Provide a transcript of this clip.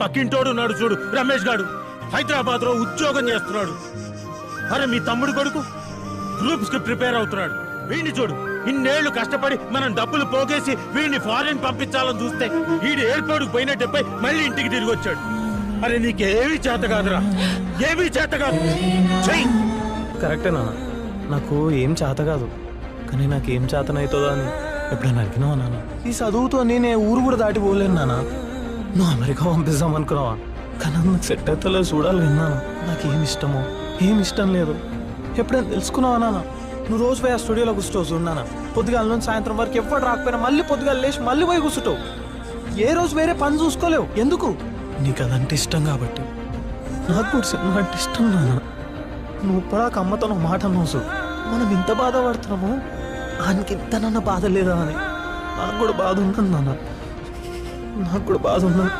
పక్కింటోడు ఉన్నాడు చూడు రమేష్ గాడు. హైదరాబాద్లో ఉద్యోగం చేస్తున్నాడు. అరే మీ తమ్ముడు కొడుకు? గ్రూప్స్కి ప్రిపేర్ అవుతున్నాడు. వీడిని చూడు ఇన్నేళ్ళు కష్టపడి మనం డబ్బులు పోగేసి వీడిని ఫారెన్ పంపించాలని చూస్తే వీడి ఎయిర్పోర్ట్ పోయినట్టపై మళ్ళీ ఇంటికి తిరిగి వచ్చాడు. అరే నీకేమీ చేత కాదురా. ఏమీ చేత కాదు. చెయ్యి. కరెక్టే నాన్న. నాకు ఏం చేత కాదు. కానీ నాకు ఏం చేతనవుతుందో అని ఎప్పుడైనా అడిగినావా నాన్న? ఈ చదువుతో నేనే ఊరు కూడా దాటిపోలేను నాన్న. నువ్వు అమెరికా పంపిస్తాం అనుకున్నావా? కానీ అది నాకు సెట్ అవుతలేదు చూడాలి విన్నాను నాకు ఏమి ఇష్టమో. ఏం ఇష్టం లేదు. ఎప్పుడైనా తెలుసుకున్నావా నాన్న? నువ్వు రోజు పోయి ఆ స్టూడియోలో కూర్చోవు చూడన్నా పొద్దుగాల నుంచి సాయంత్రం వరకు ఎవ్వడు రాకపోయినా మళ్ళీ పొద్దుగాల లేచి మళ్ళీ పోయి కూర్చుంటావు. ఏ రోజు వేరే పని చూసుకోలేవు. ఎందుకు? నీకు అదంటే ఇష్టం కాబట్టి. నాకు కూడా సినిమా అంటే ఇష్టం నాన్న. నువ్వు ఇప్పటిదాకా అమ్మతో మాట నోసు మనం ఇంత బాధపడుతున్నాము? ఆయనకి ఇంతనన్నా బాధ లేదా అని. నాకు కూడా బాధ ఉంటుంది నాన్న. నాకు కూడా బాధ ఉన్నది.